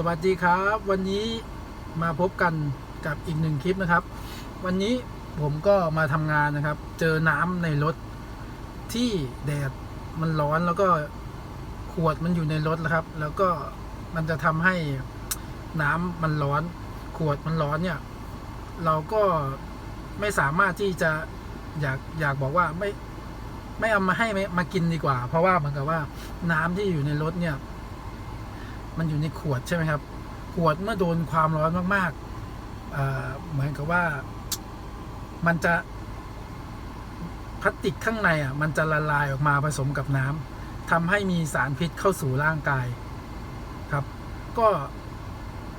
สวัสดีครับ วันนี้มาพบกันกับอีกหนึ่งคลิปนะครับ วันนี้ผมก็มาทำงานนะครับ เจอน้ำในรถที่แดดมันร้อนแล้วก็ขวดมันอยู่ในรถแล้วครับ แล้วก็มันจะทำให้น้ำมันร้อน ขวดมันร้อนเนี่ย เราก็ไม่สามารถที่จะอยากอยากบอกว่าไม่ไม่เอามาให้ไม่มากินดีกว่า เพราะว่าเหมือนกับว่าน้ำที่อยู่ในรถเนี่ย มันอยู่ในขวดใช่ไหมครับ ขวดเมื่อโดนความร้อนมากๆเหมือนกับว่ามันจะพลาสติกข้างในอะมันจะละลายออกมาผสมกับน้ำทำให้มีสารพิษเข้าสู่ร่างกายครับ ก็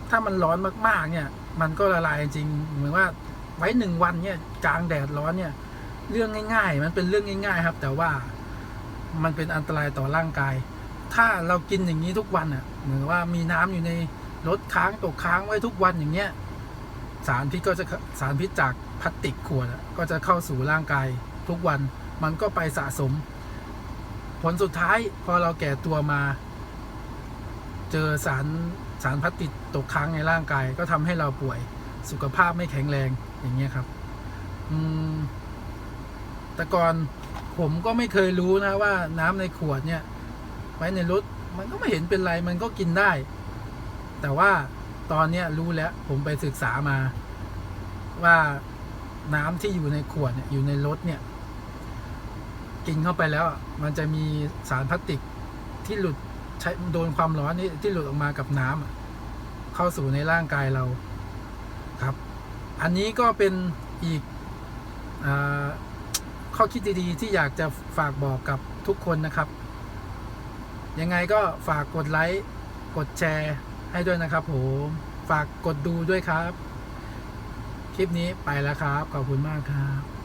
ถ้ามันร้อนมากๆ เนี่ย มันก็ละลายจริงเหมือนว่าไว้หนึ่งวันเนี่ยกลางแดดร้อนเนี่ย เรื่องง่าย ๆ มันเป็นเรื่องง่าย ๆ ครับ แต่ว่ามันเป็นอันตรายต่อร่างกาย ถ้าเรากินอย่างนี้ทุกวันอะเหมือนว่ามีน้ำอยู่ในรถค้างตกค้างไว้ทุกวันอย่างเงี้ยสารพิษก็จะสารพิษจากพลาสติกขวดอะก็จะเข้าสู่ร่างกายทุกวันมันก็ไปสะสม ผลสุดท้ายพอเราแก่ตัวมา เจอสารสารพลาสติกตกค้างในร่างกาย ก็ทำให้เราป่วยสุขภาพไม่แข็งแรงอย่างเงี้ยครับ อืมแต่ก่อนผมก็ไม่เคยรู้นะว่าน้ำในขวดเนี่ย ไว้ในรถ มันก็ไม่เห็นเป็นไรมันก็กินได้ แต่ว่าตอนเนี้ยรู้แล้วผมไปศึกษามา ว่าน้ำที่อยู่ในขวดเนี่ยอยู่ในรถเนี่ย กินเข้าไปแล้ว มันจะมีสารพลาสติกที่หลุดใช้โดนความร้อนนี่ที่หลุดออกมากับน้ำอะเข้าสู่ในร่างกายเราครับ อันนี้ก็เป็นอีกอข้อคิดดีๆที่อยากจะฝากบอกกับทุกคนนะครับ ยังไงก็ฝากกดไลค์กดแชร์ให้ด้วยนะครับผมฝากกดดูด้วยครับ คลิปนี้ไปแล้วครับ ขอบคุณมากครับ